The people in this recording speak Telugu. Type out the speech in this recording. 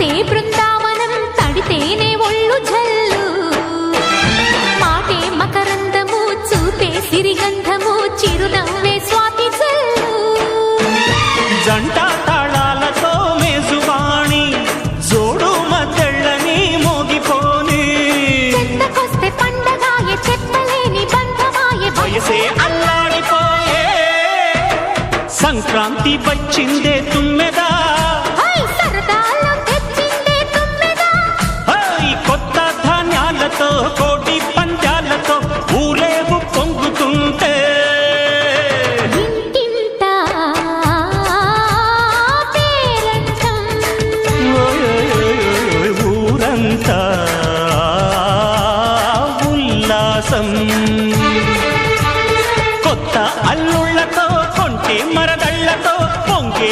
తడిసే బృందావనం తడితేనే ఒళ్ళు జల్లు. మాటే మకరందము చూపే సిరిగంధము చిరునవ్వే స్వాతి జల్లు. జంట సంక్రాంతి వచ్చిందే తుమ్మె కోటి పంజాలతో ఊరేగు పొంగుతుంటే. ఊరంతా ఉల్లాసం. కొత్త అల్లుళ్ళతో కొంటే మరదళ్ళతో పొంగే